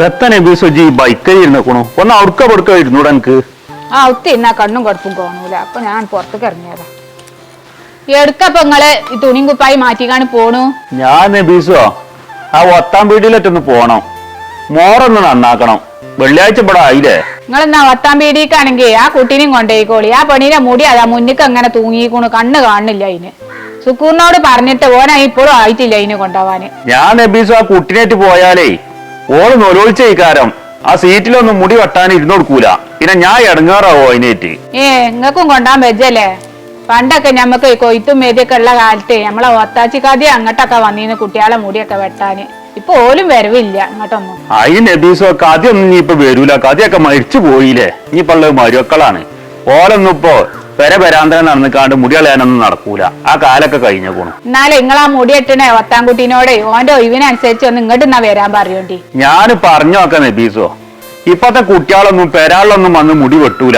ദത്തനെ ബീസോജി ബൈക്കിൽ ഇരുന്നേക്കണു. ഒന്ന് അവിടുക്ക പൊടുക്ക ഇരുന്നൂടെ എനിക്ക്. ആ ഒത്തി എന്നാ കണ്ണും കുഴപ്പം കാണൂല. അപ്പൊ ഞാൻ പുറത്തേക്ക് ഇറങ്ങിയതാ. എടുക്കപ്പൊ നിങ്ങൾ ഈ തുണിയും കുപ്പായി മാറ്റിക്കാണ് പോണു. ഞാൻ ബീസോ ആ ഒത്താം പീടിയിലേറ്റൊന്ന് പോണം. മോറൊന്ന് നന്നാക്കണം. വെള്ളിയാഴ്ച ഇവിടെ ആയില്ലേ? നിങ്ങളെന്നാ പീടിക്കാണെങ്കിൽ ആ കുട്ടീനെയും കൊണ്ടേക്കോളി. ആ പെണ്ണീനെ മുടി അതാ മുന്നിക്ക് അങ്ങനെ തൂങ്ങിക്കണു. കണ്ണ് കാണുന്നില്ല അതിന് സുക്കൂറിനോട് പറഞ്ഞിട്ട് ഓനായി ഇപ്പോഴും ആയിട്ടില്ല അതിനെ കൊണ്ടുപോവാന്. ഞാൻ ബീസോ ആ കുട്ടിനേറ്റ് പോയാലേ ഓൾ നൊലോളിച്ച ഇക്കാരം ആ സീറ്റിലൊന്നും മുടി വെട്ടാൻ ഇരുന്ന് കൊടുക്കൂല. പിന്നെ ഞാൻ ഇടങ്ങാറാവോ അതിനേറ്റ്? ഏ നിങ്ങൾക്കും കൊണ്ടാൻ വെച്ചല്ലേ പണ്ടൊക്കെ ഞമ്മക്ക് കൊയ്ത്തും മേതിയൊക്കെ ഉള്ള കാലത്ത് നമ്മളെ ഒത്താച്ചിക്കാതെ അങ്ങോട്ടൊക്കെ വന്നിരുന്നു കുട്ടികളെ മുടിയൊക്കെ വെട്ടാന്. ഇപ്പൊ ഓലും വരവില്ല അങ്ങോട്ടൊന്നും അതിന് നബീസോ കഥയൊന്നും നീ ഇപ്പൊ വരൂല. കഥയൊക്കെ മരിച്ചു പോയില്ലേ? നീ ഉള്ളത് മരുമക്കളാണ്. ഓലൊന്നും ഇപ്പോ പെര പെരാന്തരം നടന്നിക്കാണ്ട് മുടി കളയാനൊന്നും നടക്കൂല. ആ കാലൊക്കെ കഴിഞ്ഞ പോണു. എന്നാലും ആ മുടി വെട്ടണേ ഒത്താൻകുട്ടീനോട് ഓന്റെ ഒഴിവിനനുസരിച്ച് ഒന്ന് ഇങ്ങോട്ട് എന്നാ വരാൻ പറയോണ്ടി ഞാൻ പറഞ്ഞു നോക്കാം നബീസോ. ഇപ്പത്തെ കുട്ടികളൊന്നും പെരാളിലൊന്നും വന്ന് മുടി വെട്ടൂല.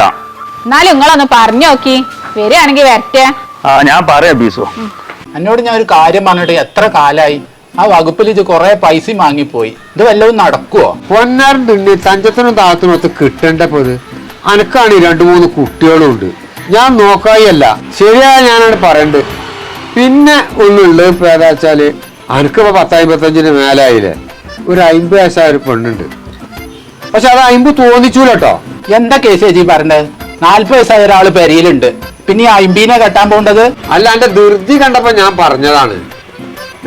എന്നാലും നിങ്ങളൊന്ന് പറഞ്ഞു നോക്കി. വരികയാണെങ്കിൽ വരട്ടെ. ആ ഞാൻ പറയാം ബീസോ എന്നോട് ഞാൻ ഒരു കാര്യം പറഞ്ഞിട്ട് എത്ര കാലായി? ആ വകുപ്പിൽ ഇത് കുറെ പൈസ വാങ്ങിപ്പോയി. ഇത് വല്ലതും നടക്കുവോ? പൊന്നാരം തുണ്ണി തഞ്ചത്തിനും താത്തിനും ഒത്ത് കിട്ടേണ്ടപ്പോ പോലെ അനക്കാണ് ഈ രണ്ടു മൂന്ന് കുട്ടികളും ഉണ്ട് ഞാൻ നോക്കായല്ല. ശരിയാ ഞാനാണ് പറയണ്ട്. പിന്നെ ഒന്നുള്ളത് ഇപ്പൊ ഏതാ വെച്ചാൽ അനക്കിപ്പോ പത്തമ്പത്തഞ്ചിന് മേലായില്ലേ? ഒരു അമ്പത് വയസ്സായ ഒരു പെണ്ണുണ്ട്. പക്ഷെ അത് അമ്പ് തോന്നിച്ചൂല കേട്ടോ എന്താ കേസ് ചേച്ചി പറഞ്ഞത്? നാല്പത് വയസ്സായ ഒരാൾ പെരിയിലുണ്ട്. പിന്നെ ഈ അയിമ്പീനെ കെട്ടാൻ പോകേണ്ടത് അല്ല എന്റെ ധൃതി കണ്ടപ്പോ ഞാൻ പറഞ്ഞതാണ്.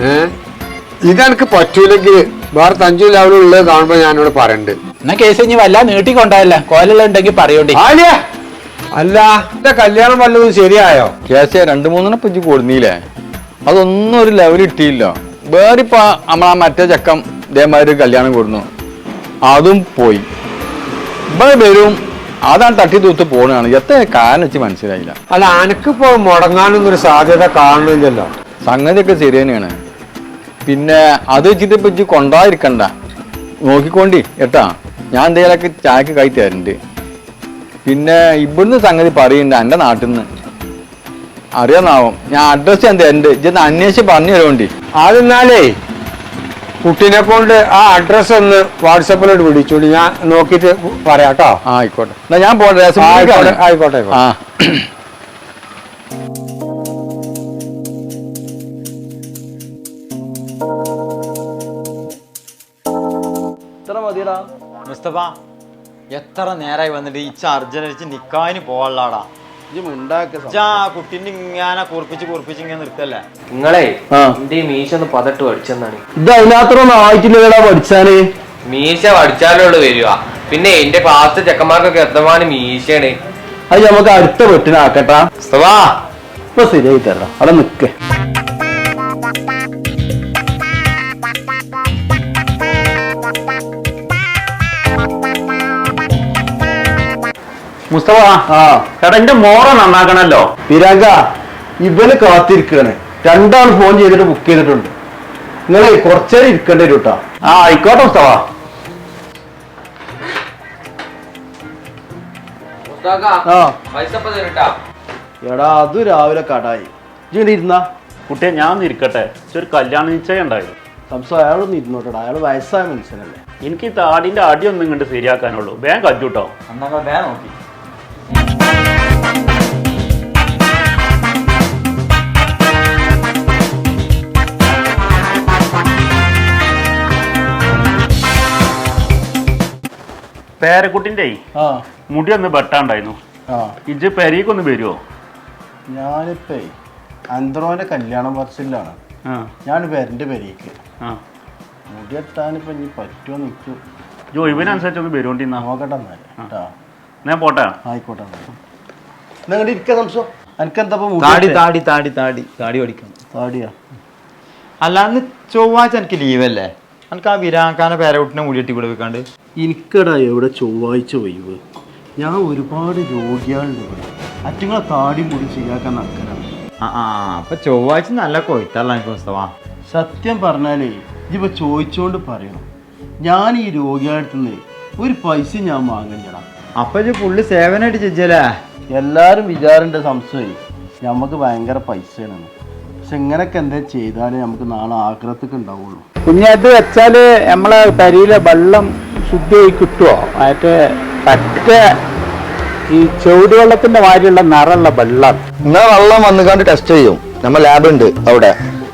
ഏ? ഇതെനിക്ക് പറ്റൂലെങ്കിൽ വേറെ തഞ്ചു ലെവലുള്ളത് കാണുമ്പോ ഞാനിവിടെ പറയണ്ട്. എന്നാ കേസ് ഇനി വല്ല നീട്ടിക്കൊണ്ടല്ല കോലുള്ള ഉണ്ടെങ്കിൽ പറയണ്ടേ. അല്ല എന്റെ കല്യാണം വല്ലതും ശരിയായോ? കേസേ രണ്ടു മൂന്നെണ്ണം ഇപ്പൊ കൊടുന്നില്ലേ അതൊന്നും ഒരു ലെവൽ കിട്ടിയില്ല. വേറിപ്പോ നമ്മളാ മറ്റേ ചക്കം ഇതേമാതിരി കല്യാണം കൊടുന്നു. അതും പോയി. ഇവിടെ വരും. അതാണ് തട്ടി തൂത്ത് പോണാണ് എത്ര കാരണം വെച്ച് മനസ്സിലായില്ല. അല്ല അനക്കിപ്പോ മുടങ്ങാനൊന്നും ഒരു സാധ്യത കാണുന്നില്ലല്ലോ. സംഗതിയൊക്കെ ശരി തന്നെയാണ്. പിന്നെ അത് വെച്ചിട്ട് ഇപ്പൊ ഇച്ചി കൊണ്ടായിരിക്കണ്ട. നോക്കിക്കോണ്ടി ഏട്ടാ ഞാൻ എന്തെങ്കിലുമൊക്കെ ചായക്ക് കഴിച്ചു തരുന്നുണ്ട് പിന്നെ ഇവിടുന്ന് സംഗതി പറയുന്നുണ്ട് എന്റെ നാട്ടിൽ നിന്ന് അറിയാന്നാവും. ഞാൻ അഡ്രസ്സ് ഞാൻ എന്റെ ഇജ്ജ് അന്വേഷിച്ച് പറഞ്ഞു തരുമോണ്ടി അതെന്നാലേ കുട്ടീനെ കൊണ്ട് ആ അഡ്രസ് ഒന്ന് വാട്സപ്പിലോട്ട് വിളിച്ചോളി ഞാൻ നോക്കിയിട്ട് പറയാം കേട്ടോ. ആയിക്കോട്ടെ. എന്നാ ഞാൻ പോട്ടെ. ആയിക്കോട്ടെ ആയിക്കോട്ടെ. ആ. എത്ര നേരായി വന്നിട്ട് ഈ ചർജന വെച്ച് നിക്കാന് പോവാളാടാ ഇജ്ജാ ആ കുട്ടീനെ ഇങ്ങനെ കുറിപ്പിച്ച് കുറിപ്പിച്ച് ഇങ്ങനെ നിർത്തല്ലേ? നിങ്ങളെ എന്റെ മീശ ഒന്ന് പതട്ട് പഠിച്ചെന്നാണ്. ഇത് അതിനകത്തൊന്നും ആയിട്ടില്ലടാ പഠിച്ചാൽ മീശ പഠിച്ചാലുള്ളൂ വരിക. പിന്നെ എന്റെ ക്ലാസ് ചെക്കന്മാർക്കൊക്കെ എത്രമാനം മീശയാണ്. അത് നമുക്ക് അടുത്ത വെട്ടിനാക്കട്ടാ ഇപ്പൊ ശരിയായി തരാം അവിടെ നിക്കേ. മുസ്തഫ ആ. എന്റെ മോറ നന്നാക്കണല്ലോ. പിരാഗ ഇവന് കാത്തിരിക്കണേ. രണ്ടാൾ ഫോൺ ചെയ്തിട്ട് ബുക്ക് ചെയ്തിട്ടുണ്ട്. നിങ്ങൾ കുറച്ചേരം ഇരിക്കേണ്ടി വരും കേട്ടോ ആ ആയിക്കോട്ടെ മുസ്തഫ. ആ. എടാ അത് രാവിലെ കടായി. ഇരുന്നാ ഇരുന്ന. കുട്ടിയെ ഞാൻ ഇരിക്കട്ടെ. ഒരു കല്യാണ നിശ്ചയം ഉണ്ടായി സംസാരം അയാളൊന്നും ഇരുന്നോട്ടെടാ. അയാൾ വയസ്സായ മനുഷ്യനല്ലേ. എനിക്ക് ഈ താടിന്റെ അടിയൊന്നും ഇങ്ങോട്ട് ശരിയാക്കാനുള്ളൂ. വേഗം കജ്ജൂട്ടോ. എന്നാ നോക്കി. പേരക്കുട്ടിന്റെ ആ. മുടി ഒന്ന് വെട്ടാണ്ടായിരുന്നു. ഇജ് പെരീക്കൊന്ന് വരുമോ ഞാനിപ്പേ അന്ത്രോന്റെ കല്യാണം പറച്ചിലാണ് ആ. ഞാൻ പേരന്റെ പെരീക്ക്. ആ. മുടിയെത്താനിപ്പോ ഇനി പറ്റുമോ നിൽക്കൂ ജോ ഇവനനുസരിച്ച് ഒന്ന് വരുവോണ്ടിന്നാ നോക്കട്ടെ എന്നാൽ. ഞാൻ പോട്ടെ. ആയിക്കോട്ടെ നിങ്ങളുടെ ഇരിക്കാൻ സംശയം. എനിക്കെന്താ താടി താടി താടി താടി താടി പഠിക്കണം താടിയാ? അല്ലാന്ന് ചൊവ്വാഴ്ച എനിക്ക് ലീവല്ലേ എനിക്ക് ആ വിരാക്കാന പേരക്കുട്ടിനെ മുടിയെട്ടി കൂടെ വെക്കാണ്ട്? എനിക്കടാ എവിടെ ചൊവ്വാഴ്ച ഒഴിവ്. ഞാൻ ഒരുപാട് രോഗികളുണ്ട് ഇവിടെ. അറ്റുങ്ങളെ താടി മുടി ശരിയാക്കാൻ നടക്കലാണ് ആ ആ അപ്പൊ ചൊവ്വാഴ്ച നല്ല കൊയ്ത്തല്ല എനിക്ക് സത്യം പറഞ്ഞാലേ ഇതിപ്പോ ചോദിച്ചോണ്ട് പറയണം. ഞാൻ ഈ രോഗികളുടെ ഒരു പൈസ ഞാൻ വാങ്ങണ്ടടാ. അപ്പൊ ഇത് പുള്ളി സേവനായിട്ട് ചെയ്യല്ലേ? എല്ലാരും വിചാരണ്ട സംശയം നമുക്ക് ഭയങ്കര പൈസയാണ്. പക്ഷെ ഇങ്ങനൊക്കെ എന്താ ചെയ്താലേ നമുക്ക് നാളെ ആഗ്രഹത്തൊക്കെ ഉണ്ടാവുള്ളൂ. കുഞ്ഞത് വെച്ചാൽ നമ്മളെ പരിയിലെ വെള്ളം ശുദ്ധിയായി കിട്ടുമോ മറ്റേ പറ്റ ഈ ചുവട് വെള്ളത്തിന്റെ മാതിരിയുള്ള നിറമുള്ള വെള്ളം. എന്നാ വെള്ളം വന്നുകാണ്ട് ടെസ്റ്റ് ചെയ്യും. നമ്മൾ ലാബ് ഉണ്ട് അവിടെ.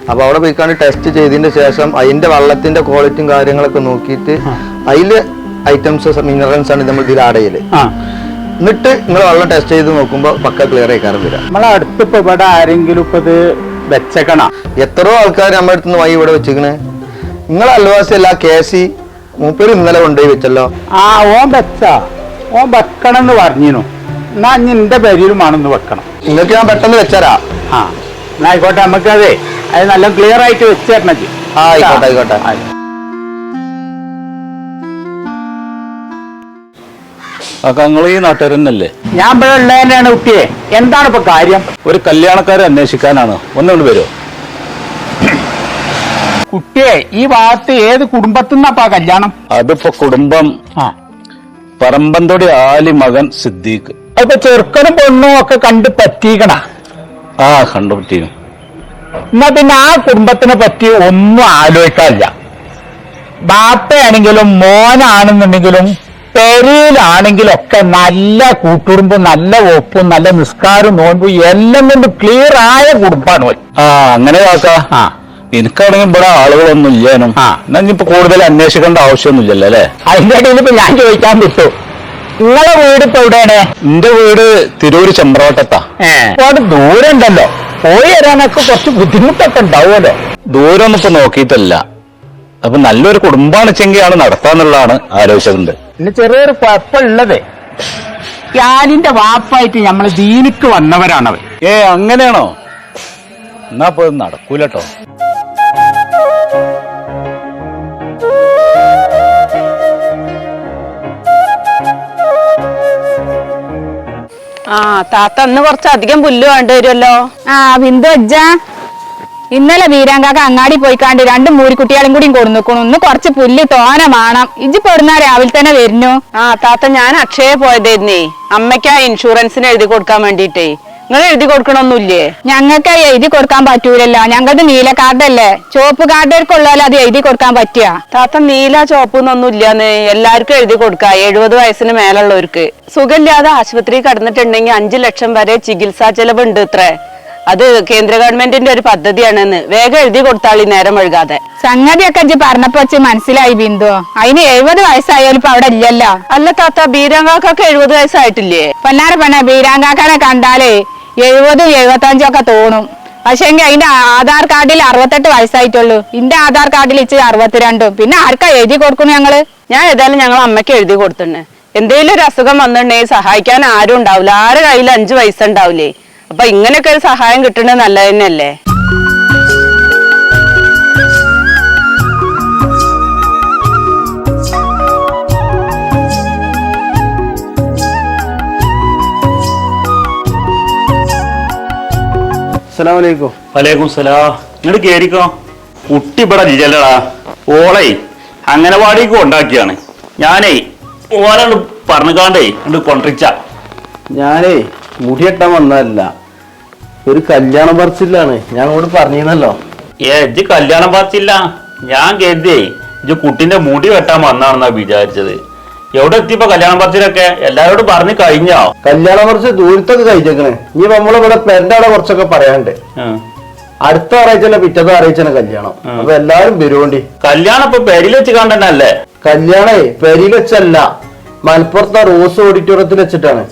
അപ്പൊ അവിടെ പോയി കണ്ട് ടെസ്റ്റ് ചെയ്തതിന്റെ ശേഷം അതിന്റെ വെള്ളത്തിന്റെ ക്വാളിറ്റിയും കാര്യങ്ങളൊക്കെ നോക്കിയിട്ട് അതിൽ ഐറ്റംസ് മിനറൽസ് ആണ് നമ്മൾ ഇതിൽ ആഡ് ചെയ്യൽ. എന്നിട്ട് നിങ്ങൾ വെള്ളം ടെസ്റ്റ് ചെയ്ത് നോക്കുമ്പോൾ പക്ക ക്ലിയർ ആയിക്കാറും വരാം. നമ്മളെ അടുത്തിപ്പോ ഇവിടെ ആരെങ്കിലും ഇപ്പൊ ഇത് വെച്ചേക്കണ? എത്രയോ ആൾക്കാർ നമ്മുടെ അടുത്ത് നിന്ന് വൈ ഇവിടെ വെച്ചിക്കണ് നിങ്ങൾ അൽവാസി അല്ല കെ സി മൂപ്പര് ഇന്നലെ കൊണ്ടുപോയി വെച്ചല്ലോ. ആ ഓൻ വെച്ച. ഓൻ വെക്കണം എന്ന് പറഞ്ഞിരുന്നു. എന്നാ ഇനി എന്റെ പേരിലുമാണെന്ന് വെക്കണം. നിങ്ങൾക്ക് ഞാൻ പെട്ടെന്ന് വെച്ചരാ. ആ എന്നാ ആയിക്കോട്ടെ നമുക്കതേ അത് നല്ല ക്ലിയർ ആയിട്ട് വെച്ച് ആ, ആയിക്കോട്ടെ, ആയിക്കോട്ടെ. ആയി. നിങ്ങൾ ഈ നാട്ടുകാരനല്ലേ? ഞാൻ ഇവിടെ ഉള്ളതന്നെയാണ് കുട്ടിയെ. എന്താണ് ഇപ്പൊ കാര്യം? ഒരു കല്യാണക്കാരെ അന്വേഷിക്കാനാണ്. ഒന്നുകൊണ്ട് വരുമോ കുട്ടിയെ ഈ ഭാഗത്ത് ഏത് കുടുംബത്തിൽ നിന്നാ കല്യാണം? അതിപ്പോ കുടുംബം. ആ. പറമ്പന്തൊടി ആലി മകൻ സിദ്ദീഖ്. അപ്പൊ ചെറുക്കനും പെണ്ണും ഒക്കെ കണ്ട് പറ്റിക്കണ? ആ കണ്ടു പറ്റി എന്നാ പിന്നെ ആ കുടുംബത്തിനെ പറ്റി ഒന്നും ആലോചിക്കാറില്ല. ബാപ്പയാണെങ്കിലും മോനാണെന്നുണ്ടെങ്കിലും പെരിയിലാണെങ്കിലും ഒക്കെ നല്ല കൂട്ടുകുടുംബം നല്ല ഒപ്പും നല്ല നിസ്കാരവും നോൻപും എല്ലാം കൊണ്ട് ക്ലിയർ ആയ കുടുംബമാണ് ആ അങ്ങനെ കാക്ക. ആ. എനിക്കാണെങ്കിൽ ഇവിടെ ആളുകളൊന്നും ഇല്ലേനും. എന്നാ ഇനിയിപ്പോ കൂടുതൽ അന്വേഷിക്കേണ്ട ആവശ്യമൊന്നുമില്ലല്ലോ അല്ലേ? അതിന്റെ ഇടയിൽ ഇപ്പൊ ഞാൻ ചോദിക്കാൻ വിട്ടു. നിങ്ങളെ വീട് ഇപ്പൊ എവിടെയാണ്? എന്റെ വീട് തിരൂര് ചെമ്പ്രവട്ടത്താ ഒരുപാട് ദൂരം ഉണ്ടല്ലോ പോയി വരാനൊക്കെ കുറച്ച് ബുദ്ധിമുട്ടൊക്കെ ഉണ്ടാവുമല്ലോ. ദൂരമൊന്നും ഇപ്പൊ നോക്കിയിട്ടല്ല. അപ്പൊ നല്ലൊരു കുടുംബമാണ് ചെങ്കിയാണ് നടത്താന്നുള്ളതാണ് ആലോചിച്ചത് പിന്നെ ചെറിയൊരു കുഴപ്പമുള്ളത്. ഞാനിന്റെ വാപ്പായിട്ട് നമ്മൾ ദീനിക്ക് വന്നവരാണവർ ഏ അങ്ങനെയാണോ? എന്നാ പോയി നടക്കൂലട്ടോ. ആ താത്ത അന്ന് കുറച്ച് അധികം പുല്ല് വേണ്ടിവരുമല്ലോ ആ ബിന്ദു അജ്ജ. ഇന്നലെ വീരാങ്കാക്ക അങ്ങാടി പോയിക്കാണ്ട് രണ്ട് മൂരിക്കുട്ടികളും കൂടിയും കൊടുന്നിക്കണു ഒന്ന് കുറച്ച് പുല്ല് തോന വേണം. ഇജ്ജ് പെടുന്ന രാവിലെ തന്നെ വരുന്നു? ആ താത്ത ഞാൻ അക്ഷയ പോയതായിരുന്നേ. അമ്മയ്ക്ക് ആ ഇൻഷുറൻസിന് എഴുതി കൊടുക്കാൻ വേണ്ടിട്ടേ നിങ്ങൾ എഴുതി കൊടുക്കണമൊന്നുമില്ലേ ഞങ്ങൾക്ക് എഴുതി കൊടുക്കാൻ പറ്റൂലല്ലോ. ഞങ്ങൾക്ക് നീല കാർഡല്ലേ ചുവപ്പ് കാർഡുകൾക്കുള്ളല്ലോ അത് എഴുതി കൊടുക്കാൻ പറ്റിയ താത്ത നീല ചുവപ്പ് എന്നൊന്നും ഇല്ലാന്ന് എല്ലാവർക്കും എഴുതി കൊടുക്ക. എഴുപത് വയസ്സിന് മേലുള്ളവർക്ക്. സുഖമില്ലാതെ ആശുപത്രി കടന്നിട്ടുണ്ടെങ്കിൽ അഞ്ചു ലക്ഷം വരെ ചികിത്സാ ചെലവ് ഉണ്ട് ഇത്രേ. അത് കേന്ദ്ര ഗവൺമെന്റിന്റെ ഒരു പദ്ധതിയാണെന്ന് വേഗം എഴുതി കൊടുത്താളി നേരം ഒഴുകാതെ സംഗതിയൊക്കെ ഇജ്ജ് പറഞ്ഞപ്പോ വെച്ച് മനസ്സിലായി ബിന്ദു. അതിന് എഴുപത് വയസ്സായാലും ഇപ്പൊ അവിടെ ഇല്ലല്ലോ. അല്ല താത്ത ബീരാങ്കാക്കൊക്കെ എഴുപത് വയസ്സായിട്ടില്ലേ? പൊന്നാറ പെണ്ണ ബീരാങ്കാക്കാനെ കണ്ടാലേ എഴുപതും എഴുപത്തഞ്ചും ഒക്കെ തോന്നും. പക്ഷെ എങ്കിൽ അതിന്റെ ആധാർ കാർഡിൽ അറുപത്തെട്ട് വയസ്സായിട്ടുള്ളൂ. ഇന്റെ ആധാർ കാർഡിൽ ഇച്ച് അറുപത്തിരണ്ടും. പിന്നെ ആർക്കാ എഴുതി കൊടുക്കുന്നു ഞങ്ങൾ? ഞാൻ ഏതായാലും ഞങ്ങൾ അമ്മയ്ക്ക് എഴുതി കൊടുത്തിട്ടുണ്ട് എന്തെങ്കിലും ഒരു അസുഖം വന്നിട്ടുണ്ടെങ്കിൽ സഹായിക്കാൻ ആരും ഉണ്ടാവില്ല ആരുടെ കയ്യിൽ അഞ്ചു പൈസ ഉണ്ടാവില്ലേ അപ്പൊ ഇങ്ങനെയൊക്കെ ഒരു സഹായം കിട്ടുന്നത് നല്ലത് തന്നെയല്ലേ? അസ്സലാമു അലൈക്കും. വലൈക്കും സലാ. ഇങ്ങോട്ട് കേറിക്കോ. കുട്ടി ഇവിടെ ഇല്ലല്ലടാ ഓളെ അംഗനവാടിക്ക് ഉണ്ടാക്കിയാണ് ഞാനേ ഓലോട് പറഞ്ഞുകാണ്ടേ ഇങ്ങോട്ട് കൊണ്ടിച്ച ഞാനേ മുടിയെട്ടാൻ വന്നതല്ല. ഒരു കല്യാണ പറച്ചിലാണ് ഞാൻ അങ്ങോട്ട് പറഞ്ഞിരുന്നല്ലോ. ഏ ഇജ്ജ് കല്യാണം പറച്ചില്ല. ഞാൻ കരുതിയേ ഇജ്ജ് കുട്ടിന്റെ മുടി വെട്ടാൻ വന്നാണെന്നാ വിചാരിച്ചത്. എവിടെ എത്തിയപ്പോ കല്യാണം പറച്ചിലൊക്കെ? എല്ലാരോടും പറഞ്ഞു കഴിഞ്ഞോ? കല്യാണ പറച്ച് ദൂരത്തൊക്കെ കഴിച്ചേക്കണേ ഇനി നമ്മളെ ഇവിടെ അവിടെ കുറച്ചൊക്കെ പറയാണ്ട് അടുത്ത ആറാഴ്ച പിറ്റത്തെ ആറാഴ്ച കല്യാണം. അപ്പൊ എല്ലാരും വരുവോണ്ടി. കല്യാണം ഇപ്പൊ പെരിൽ വെച്ച് കണ്ടല്ലേ കല്യാണേ പെരിൽ വെച്ചല്ല. മലപ്പുറത്തെ റോസ് ഓഡിറ്റോറിയത്തിൽ വെച്ചിട്ടാണ്.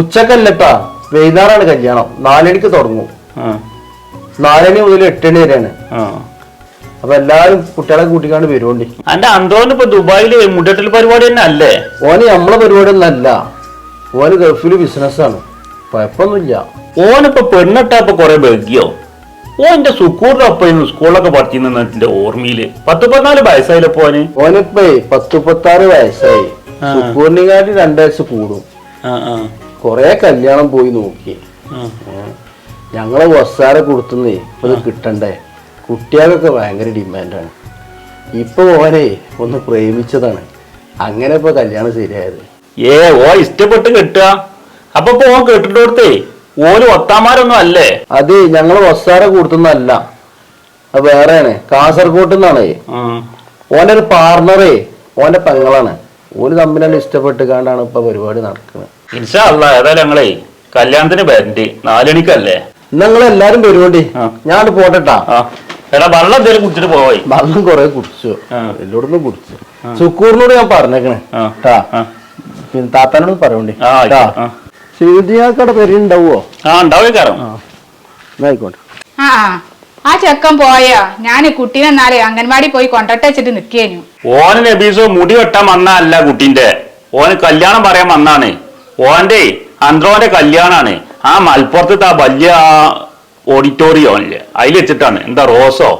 ഉച്ചക്കല്ലട്ടാ. വൈകുന്നേരമാണ് കല്യാണം. നാലണിക്ക് തുടങ്ങും. നാലണി മുതൽ എട്ടണി വരെയാണ്. അപ്പൊ എല്ലാരും കുട്ടികളെ കൂട്ടിക്കാണ്ട് വരുവോണ്ടി. അന്റെ അന്തോന്ന് ഇപ്പൊ ദുബായിൽ മുട്ടിൽ പരിപാടി തന്നെ അല്ലേ? ഓന് നമ്മളെ പരിപാടി ഒന്നും അല്ല. ഓന് ഗൾഫിൽ ബിസിനസ്സാണ് കുഴപ്പമൊന്നുമില്ല. ഓനിപ്പോ പെണ്ണിട്ടപ്പോ കൊറേ ബെഗിയോ ഓന്റെ സുക്കൂറിന്റെ ഒപ്പം സ്കൂളിലൊക്കെ പഠിച്ചിരുന്നതിന്റെ ഓർമ്മയിൽ. പത്ത് പതിനാല് വയസ്സായില്ലപ്പോ ഓന്? ഓനിപ്പേ പത്ത് പത്താറ് വയസ്സായി. സുക്കൂറിനെക്കാട്ടി രണ്ടു വയസ്സ് കൂടും. കൊറേ കല്യാണം പോയി നോക്കി. ഞങ്ങളെ വസ്സാര കൊടുത്തുന്നേ ഇപ്പൊ ഇത് കിട്ടണ്ടേ? കുട്ടികൾക്കൊക്കെ ഭയങ്കര ഡിമാൻഡാണ്. ഇപ്പൊ ഓനെ ഒന്ന് പ്രേമിച്ചതാണ്. അങ്ങനെ ഇപ്പൊ കല്യാണം ശരിയായത്. ഏ ഓ ഇഷ്ടപ്പെട്ട് കെട്ടുക. അപ്പൊ ഓൻ കെട്ടിട്ടോടത്തേ ഓന് ഒത്താമാരൊന്നും അല്ലേ? അത് ഞങ്ങൾ വസ്സാര കൊടുത്തുന്നല്ല അത് വേറെയാണ്. കാസർഗോട്ട് നിന്നാണേ. ഓന്റെ ഒരു പാർട്ണറേ ഓന്റെ പെങ്ങളാണ്. ഓൽ തമ്മിലാണ് ഇഷ്ടപ്പെട്ട് കണ്ടാണ് ഇപ്പൊ പരിപാടി നടക്കുന്നത് ഇൻഷാ അല്ല ഏതായാലും ഞങ്ങളേ കല്യാണത്തിന് വരണ്ടി. നാലണിക്കല്ലേ? നിങ്ങൾ എല്ലാരും വരുവണ്ടി ഞാൻ പോട്ടെട്ടാ. എടാ വെള്ളം എന്തേലും കുടിച്ചിട്ട് പോയി. വെള്ളം കൊറേ കുടിച്ചു. ആ. എല്ലായിടത്തും കുടിച്ചു. സുക്കൂറിനോട് ഞാൻ പറഞ്ഞേക്കണേ. ട്ടാ. പിന്നെ താത്താനോട് പറയണ്ടേ. പേര് ഉണ്ടാവോ ആ. ഉണ്ടാവും കാരണം ആയിക്കോട്ടെ ആ ആ. ചെക്കൻ പോയോ? ഞാൻ കുട്ടീനെ എന്നാലേ അംഗൻവാടി പോയി കൊണ്ടട്ടെ വെച്ചിട്ട് നിക്കേനു. ഓന് നബീസോ മുടി വെട്ടാൻ വന്നല്ല കുട്ടീന്റെ. ഓന് കല്യാണം പറയാൻ വന്നാണ്. ഓന്റെ അന്ത്രോന്റെ കല്യാണാണ്. ആ മലപ്പുറത്തെ ആ വലിയ ഓഡിറ്റോറിയം അല്ലേ അതിൽ വെച്ചിട്ടാണ്. എന്താ റോസോ?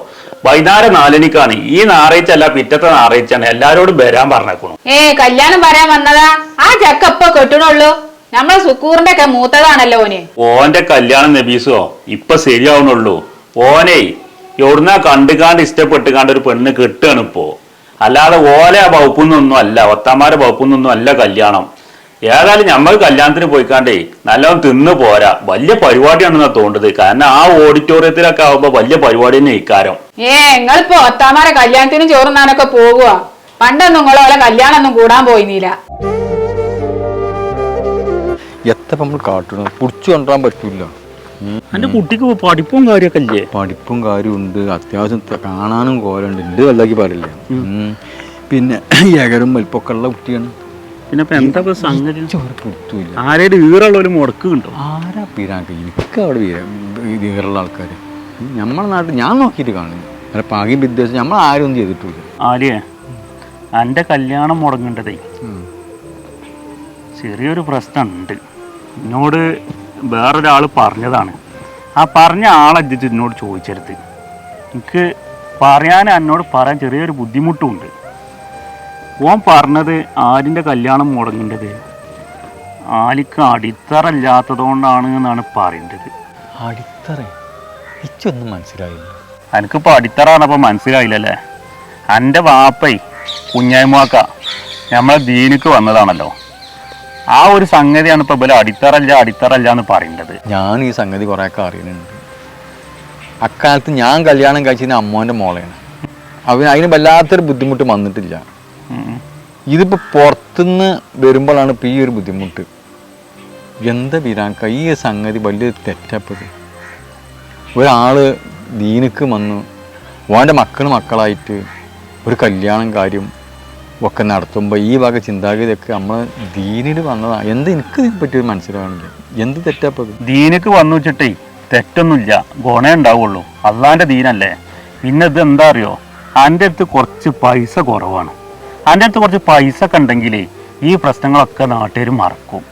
വൈകുന്നേരം നാലണിക്കാണ്. ഈ ഞായറാഴ്ച പിറ്റത്തെ ഞായറാഴ്ചയാണ്. എല്ലാരോടും വരാൻ പറഞ്ഞേക്കണു. ഏ കല്യാണം പറയാൻ വന്നതാ? ആ ചക്ക ഇപ്പൊ കെട്ടണുള്ളൂ. നമ്മളെ സുക്കൂറിന്റെ ഒക്കെ മൂത്തതാണല്ലോ ഓന്. ഓന്റെ കല്യാണം നബീസോ ഇപ്പൊ ശരിയാവണുള്ളൂ ഓനെ എവിടുന്നാ കണ്ടുകാണ്ട് ഇഷ്ടപ്പെട്ടുകാണ്ട് ഒരു പെണ്ണ് കെട്ടുകയാണ് ഇപ്പോ. അല്ലാതെ ഓലെ വകുപ്പൊന്നും അല്ല ഒത്താമാരെ വകുപ്പൊന്നും അല്ല കല്യാണം. ഏതായാലും നമ്മൾ കല്യാണത്തിന് പോയിക്കാണ്ടേ നല്ലോണം തിന്ന് പോരാ. വലിയ പരിപാടിയാണെന്നാ തോന്നുന്നത്. കാരണം ആ ഓഡിറ്റോറിയത്തിലൊക്കെ ആവുമ്പോ വലിയ പരിപാടി തന്നെ ഇക്കാരം. ഏ നിങ്ങളിപ്പോ ഒത്താമാരെ കല്യാണത്തിന് ചോറുന്നാനൊക്കെ പോകുക പണ്ടൊന്നും നിങ്ങളോലെ കല്യാണം ഒന്നും കൂടാൻ പോയിന്നില്ല എത്ര നമ്മൾ കാട്ടണം പിടിച്ചു കൊണ്ടുവരാൻ പറ്റൂല. എന്റെ കുട്ടിക്ക് പഠിപ്പും കാര്യമൊക്കെ ഇല്ലേ? പഠിപ്പും കാര്യമുണ്ട് അത്യാവശ്യം കാണാനും കോലുണ്ട് എന്ത് വല്ലാക്കി പറയില്ല. പിന്നെ ഏകരും വലിപ്പൊക്കെ ഉള്ള കുട്ടിയാണ്. പിന്നെ ഇപ്പൊ എന്താ ഇപ്പൊ സംഗതി? ചോറ് കിട്ടൂല ആരേലും ഈറുള്ള ഒരു മുടക്ക് കിട്ടും ആരാ പീരാക്ക് എനിക്ക് അവിടെ ഈറുള്ള ആൾക്കാർ നമ്മളെ നാട്ടിൽ ഞാൻ നോക്കിയിട്ട് കാണില്ല. അല്ല പാകി വിദ്വേഷം നമ്മൾ ആരും ഒന്നും ചെയ്തിട്ടില്ല. ആര്യ? എന്റെ കല്യാണം മുടങ്ങേണ്ടതേ. ചെറിയൊരു പ്രശ്നമുണ്ട് എന്നോട് വേറൊരാൾ പറഞ്ഞതാണ്. ആ പറഞ്ഞ ആളെത്തിച്ച് എന്നോട് ചോദിച്ചെടുത്ത് എനിക്ക് പറയാൻ എന്നോട് പറയാൻ ചെറിയൊരു ബുദ്ധിമുട്ടുമുണ്ട് ഓൻ പറഞ്ഞത് ആരിന്റെ കല്യാണം മുടങ്ങേണ്ടത്? ആലിക്ക് അടിത്തറല്ലാത്തതുകൊണ്ടാണ് എന്നാണ് പറയേണ്ടത്. അടിത്തറ? ഇച്ചൊന്നും മനസ്സിലായില്ല. എനിക്കിപ്പോൾ അടിത്തറ ആണപ്പോൾ മനസ്സിലായില്ലല്ലേ? എന്റെ വാപ്പൈ കുഞ്ഞായ്മാക്ക നമ്മളെ ദീനിക്ക് വന്നതാണല്ലോ. ആ ഒരു സംഗതിയാണ് ഇപ്പോൾ ഇവലെ അടിത്തറല്ല അടിത്തറല്ല എന്ന് പറയേണ്ടത്. ഞാൻ ഈ സംഗതി കുറേയൊക്കെ അറിയുന്നുണ്ട്. അക്കാലത്ത് ഞാൻ കല്യാണം കഴിച്ചിരുന്ന അമ്മോന്റെ മോളെയാണ്. അവന് അതിന് വല്ലാത്തൊരു ബുദ്ധിമുട്ട് വന്നിട്ടില്ല. ഇതിപ്പോൾ പുറത്തുനിന്ന് വരുമ്പോഴാണ് ഇപ്പോൾ ഈ ഒരു ബുദ്ധിമുട്ട്. എന്താ വിരാക്ക ഈ സംഗതി വലിയ തെറ്റപ്പത്. ഒരാൾ ദീനക്ക് വന്നു. ഓന്റെ മക്കൾ മക്കളായിട്ട് ഒരു കല്യാണം കാര്യം ഒക്കെ നടത്തുമ്പോൾ ഈ വക ചിന്താഗതിയൊക്കെ നമ്മൾ ദീനിൽ വന്നതാണ് എന്ത് എനിക്ക് പറ്റിയൊരു മനസ്സിലാവണില്ല. എന്ത് തെറ്റപ്പത്? ദീനക്ക് വന്നു വെച്ചിട്ടേ തെറ്റൊന്നുമില്ല. ഗുണേ ഉണ്ടാവുള്ളൂ. അള്ളാന്റെ ദീനല്ലേ. പിന്നെ ഇത് എന്താ അറിയോ? എന്റെ അടുത്ത് കുറച്ച് പൈസ കുറവാണ്. എന്റെ അടുത്ത് കുറച്ച് പൈസ ഒക്കെ ഉണ്ടെങ്കിലേ ഈ പ്രശ്നങ്ങളൊക്കെ നാട്ടുകാർ മറക്കും.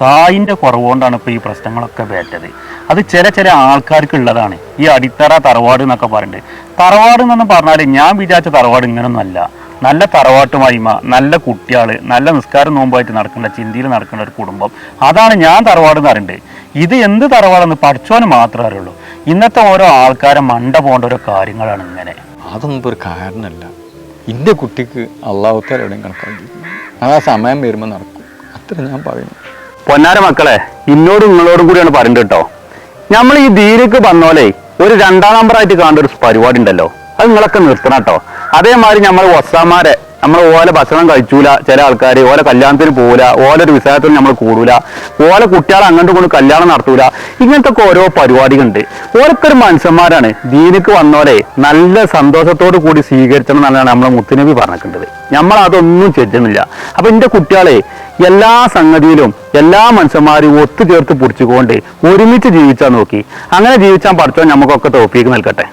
കായിന്റെ കുറവുകൊണ്ടാണ് ഇപ്പോൾ ഈ പ്രശ്നങ്ങളൊക്കെ വേറ്റത് അത് ചില ചില ആൾക്കാർക്കുള്ളതാണ് ഈ അടിത്തറ തറവാട് എന്നൊക്കെ പറയുന്നത് തറവാട് എന്നൊന്നും പറഞ്ഞാൽ ഞാൻ വിചാരിച്ച തറവാട് ഇങ്ങനൊന്നല്ല നല്ല തറവാട്ടുമായ്മ നല്ല കുട്ടികൾ നല്ല നിസ്കാരം നോമ്പായിട്ട് നടക്കേണ്ട ചിന്തയിൽ നടക്കേണ്ട ഒരു കുടുംബം. അതാണ് ഞാൻ തറവാട് എന്ന് പറയുന്നത് ഇത് എന്ത് തറവാടെന്ന് പഠിച്ചോന് മാത്രമേ അറിയുള്ളൂ. ഇന്നത്തെ ഓരോ ആൾക്കാരെ മണ്ട പോകേണ്ട ഓരോ കാര്യങ്ങളാണ് ഇങ്ങനെ. അതൊന്നും ഒരു കാരണമല്ല. എന്റെ കുട്ടിക്ക് അള്ളാഹുത്താൽ എവിടെയും കണക്കാക്കി അത് ആ സമയം വരുമ്പോൾ നടക്കും. അത്ര ഞാൻ പറയുന്നു. പൊന്നാര മക്കളെ ഇന്നോടും നിങ്ങളോടും കൂടിയാണ് പറയുന്നത് കേട്ടോ നമ്മൾ ഈ ധീരക്ക് വന്നോലെ ഒരു രണ്ടാം നമ്പറായിട്ട് കാണേണ്ട ഒരു പരിപാടി ഉണ്ടല്ലോ. അത് നിങ്ങളൊക്കെ നിർത്തണം കേട്ടോ അതേമാതിരി നമ്മൾ വസ്താമാരെ നമ്മൾ ഓല ഭക്ഷണം കഴിച്ചൂല ചില ആൾക്കാർ ഓല കല്യാണത്തിന് പോകൂല ഓല ഒരു വിസായത്തിന് നമ്മൾ കൂടൂല ഓല കുട്ടികളെ അങ്ങോട്ട് കൊണ്ട് കല്യാണം നടത്തൂല ഇങ്ങനത്തെ ഒക്കെ ഓരോ പരിപാടികളുണ്ട്. ഓരോരുത്തർ മനുഷ്യന്മാരാണ്. ദീനിക്ക് വന്നോലെ നല്ല സന്തോഷത്തോടു കൂടി സ്വീകരിച്ചണം എന്നാണ് നമ്മളെ മുത്തുനബി പറഞ്ഞിട്ടുള്ളത് നമ്മൾ അതൊന്നും ചെല്ലുന്നില്ല അപ്പൊ എന്റെ കുട്ടികളെ എല്ലാ സംഗതിയിലും എല്ലാ മനുഷ്യന്മാരും ഒത്തുചേർത്ത് പിടിച്ചുകൊണ്ട് ഒരുമിച്ച് ജീവിച്ചാൽ നോക്കി. അങ്ങനെ ജീവിച്ചാൽ പഠിച്ചോ നമുക്കൊക്കെ തോപ്പിക്ക് നിൽക്കട്ടെ